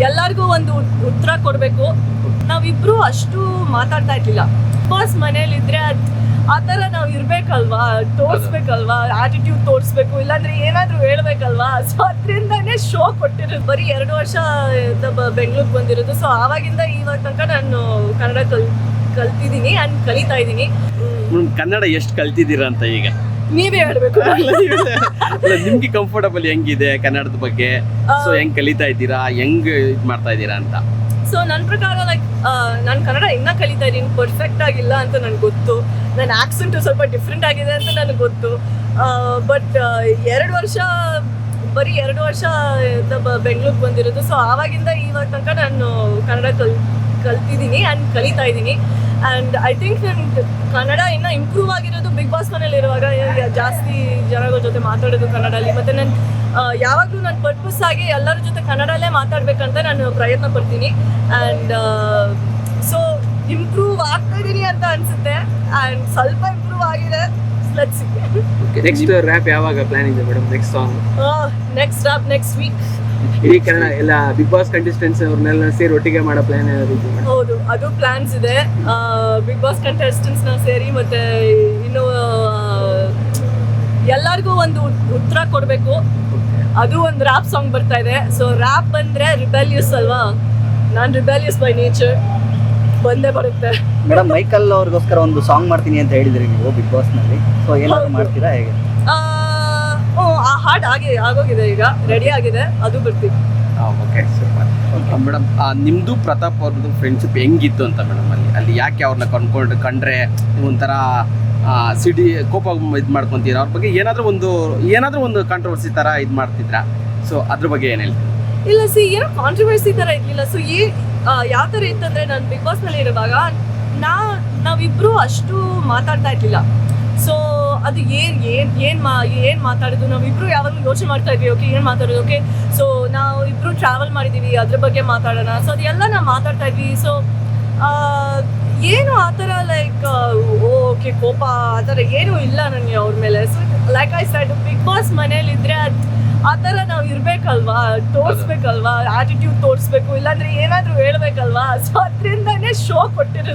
ಎಲ್ಲರಿಗೂ ಒಂದು ಉತ್- ಉತ್ತರ ಕೊಡಬೇಕು. ನಾವಿಬ್ರು ಅಷ್ಟು ಮಾತಾಡ್ತಾ ಇರ್ಲಿಲ್ಲ. ಬಾಸ್ ಮನೇಲಿದ್ರೆ ಅದು ಆ ಥರ ನಾವು ಇರಬೇಕಲ್ವಾ? ತೋರಿಸ್ಬೇಕಲ್ವಾ? ಆಟಿಟ್ಯೂಡ್ ತೋರಿಸ್ಬೇಕು. ಇಲ್ಲಾಂದ್ರೆ ಏನಾದರೂ ಹೇಳ್ಬೇಕಲ್ವಾ? ಸೊ ಅದರಿಂದನೇ ಶೋ ಕೊಟ್ಟಿರೋದು. ಬರೀ ಎರಡು ವರ್ಷ ಬೆಂಗಳೂರಿಗೆ ಬಂದಿರೋದು. ಸೊ ಆವಾಗಿಂದ ಇವಾಗ ತನಕ ನಾನು ಕನ್ನಡ ಕಲ್ ಕಲ್ತಿದ್ದೀನಿ ಆ್ಯಂಡ್ ಕಲಿತಾ ಇದ್ದೀನಿ. ಕನ್ನಡ ಎಷ್ಟು ಕಲ್ತಿದ್ದೀರಾ ಅಂತ ಈಗ? ನೀವೇ ಹೇಳ್ಬೇಕು. ನಿಮ್ಗೆ ಕಂಫರ್ಟಬಲ್ ಹೆಂಗಿದೆ ಕನ್ನಡದ ಬಗ್ಗೆ? ಸೊ ಹೆಂಗ್ ಕಲಿತಾ ಇದ್ದೀರಾ? ಹೆಂಗ್ ಇದ್ ಮಾಡ್ತಾ ಇದ್ದೀರಾ ಅಂತ? ಸೊ ನನ್ನ ಪ್ರಕಾರ ಲೈಕ್ ನಾನು ಕನ್ನಡ ಇನ್ನ ಕಲಿತಾ ಇದ್ದೀನಿ ಪರ್ಫೆಕ್ಟ್ ಆಗಿಲ್ಲ ಅಂತ ನನಗೆ ಗೊತ್ತು. ನನ್ನ ಆಕ್ಸೆಂಟ್ ಸ್ವಲ್ಪ ಡಿಫ್ರೆಂಟ್ ಆಗಿದೆ ಅಂತ ನನಗೆ ಗೊತ್ತು. ಬಟ್ ಎರಡು ವರ್ಷ ಬರೀ ಎರಡು ವರ್ಷ ಬೆಂಗಳೂರಿಗೆ ಬಂದಿರೋದು. ಸೊ ಆವಾಗಿಂದ ಇವಾಗ ತನಕ ನಾನು ಕನ್ನಡ ಕಲ್ ಕಲ್ತಿದ್ದೀನಿ ಆ್ಯಂಡ್ ಕಲಿತಾ ಇದ್ದೀನಿ. ಆ್ಯಂಡ್ ಐ ಥಿಂಕ್ ನನ್ನ ಕನ್ನಡ ಇನ್ನೂ ಇಂಪ್ರೂವ್ ಆಗಿರೋದು ಬಿಗ್ ಬಾಸ್ ಮನೇಲಿ ಇರುವಾಗ ಜಾಸ್ತಿ ಜನಗಳ ಜೊತೆ ಮಾತಾಡೋದು ಕನ್ನಡಲ್ಲಿ ಮತ್ತು ನಾನು ಯಾವಾಗಲೂ ನಾನು ಪರ್ಪಸ್ ಆಗಿ ಎಲ್ಲರ ಜೊತೆ ಕನ್ನಡಲ್ಲೇ ಮಾತಾಡಬೇಕಂತ ನಾನು ಪ್ರಯತ್ನ ಪಡ್ತೀನಿ. ಆ್ಯಂಡ್ ಸೊ ಇಂಪ್ರೂವ್ ಆಗ್ತಾ ಇದ್ದೀನಿ ಅಂತ ಅನಿಸುತ್ತೆ. ಆ್ಯಂಡ್ ಸ್ವಲ್ಪ ಇಂಪ್ರೂವ್ ಆಗಿದೆ. ಲೆಟ್ಸ್ ನೆಕ್ಸ್ಟ್ ರ್ಯಾಪ್ ಯಾವಾಗ ಪ್ಲಾನ್ ಇದೆ madam next song next rap next week ಇಡೀ ಕನ್ನಡ ಎಲ್ಲ ಬಿಗ್ ಬಾಸ್ ಕಂಟೆಸ್ಟೆಂಟ್ಸ್ ಅವ್ರನ್ನೆಲ್ಲ ಸೇರಿ ಒಟ್ಟಿಗೆ ಮಾಡೋ ಪ್ಲಾನ್ ಏನಾದ್ರು ಹೌದು ಅದು ಪ್ಲಾನ್ಸ್ ಇದೆ. ಬಿಗ್ ಬಾಸ್ ಕಂಟೆಸ್ಟೆಂಟ್ಸ್ನ ಸೇರಿ ಮತ್ತೆ ಇನ್ನು ಎಲ್ಲರಿಗೂ ಒಂದು ಉತ್ತರ ಕೊಡಬೇಕು. ಅದು ಒಂದು ರ್ಯಾಪ್ ಸಾಂಗ್ ಬರ್ತಾ ಇದೆ. ಸೊ ರ್ಯಾಪ್ ಬಂದ್ರೆ ರಿಬೆಲ್ಯೂಸ್ ಅಲ್ವಾ? ನಾನು ರಿಬೆಲ್ಯೂಸ್ ಬೈ ನೇಚರ್ ಬಂದೇ ಬರುತ್ತೆ. ಮೇಡಮ್ ಮೈಕಲ್ ಅವ್ರಿಗೋಸ್ಕರ ಒಂದು ಸಾಂಗ್ ಮಾಡ್ತೀನಿ ಅಂತ ಹೇಳಿದ್ರಿ ನೀವು ಬಿಗ್ ಬಾಸ್ನಲ್ಲಿ. ಸೊ ಏನಾದ್ರು ಮಾಡ್ತೀರಾ ಹೇಗೆ? ಆ, ಹಾಡ್ ಆಗಿ ಆಗೋಗಿದೆ ಈಗ. ರೆಡಿ ಆಗಿದೆ. ಅದು ಬರ್ತೀವಿ ಓಕೆ ಸೂಪರ್ ಮೇಡಮ್ ನಿಮ್ದು ಪ್ರತಾಪ್ ಅವ್ರದ್ದು ಫ್ರೆಂಡ್ಶಿಪ್ ಹೆಂಗಿತ್ತು ಅಂತ ಮೇಡಮ್ ಅಲ್ಲಿ? ಅಲ್ಲಿ ಯಾಕೆ ಅವ್ರನ್ನ ಕಂಡ್ಕೊಂಡು ಕಂಡ್ರೆ ಒಂಥರ ಸಿಡಿ ಕೋಪ ಇದು ಮಾಡ್ಕೊತೀರ? ಅವ್ರ ಬಗ್ಗೆ ಏನಾದರೂ ಒಂದು ಏನಾದರೂ ಒಂದು ಕಾಂಟ್ರವರ್ಸಿ ಥರ ಇದು ಮಾಡ್ತಿದ್ರಾ? ಸೊ ಅದ್ರ ಬಗ್ಗೆ ಏನು ಹೇಳ್ತೀರಾ? ಇಲ್ಲ ಸಿ ಏನೋ ಕಾಂಟ್ರವರ್ಸಿ ಥರ ಇರಲಿಲ್ಲ. ಸೊ ಈ ಯಾವ ಥರ ಇತ್ತಂದರೆ ನಾನು ಬಿಗ್ ಬಾಸ್ನಲ್ಲಿ ಇರುವಾಗ ನಾ ನಾವಿಬ್ಬರು ಅಷ್ಟು ಮಾತಾಡ್ತಾ ಇರಲಿಲ್ಲ. ಸೊ ಅದು ಏನು ಏನು ಏನು ಮಾ, ಏನು ಮಾತಾಡೋದು? ನಾವಿಬ್ಬರು ಯಾವಾಗಲೂ ಯೋಚನೆ ಮಾಡ್ತಾ ಇದ್ವಿ, ಓಕೆ, ಏನು ಮಾತಾಡೋದು? ಓಕೆ ಸೊ ನಾವು ಇಬ್ಬರು ಟ್ರಾವೆಲ್ ಮಾಡಿದ್ದೀವಿ ಅದ್ರ ಬಗ್ಗೆ ಮಾತಾಡೋಣ. ಸೊ ಅದೆಲ್ಲ ನಾವು ಮಾತಾಡ್ತಾ ಇದ್ವಿ. ಸೊ ಏನು ಆ ಥರ ಲೈಕ್ ಓಕೆ, ಕೋಪ, ಆ ಥರ ಏನೂ ಇಲ್ಲ ನನಗೆ ಅವ್ರ ಮೇಲೆ. So like I said Bigg Boss ಮನೇಲಿದ್ರೆ ಅದು, ಆ ಥರ ನಾವು ಇರ್ಬೇಕಲ್ವಾ? ತೋರಿಸ್ಬೇಕಲ್ವಾ? ಆಟಿಟ್ಯೂಡ್ ತೋರಿಸ್ಬೇಕು, ಇಲ್ಲಾಂದ್ರೆ ಏನಾದರೂ ಹೇಳ್ಬೇಕಲ್ವಾ? ಸೊ ಅದರಿಂದನೇ ಶೋ ಕೊಟ್ಟಿರೋದು.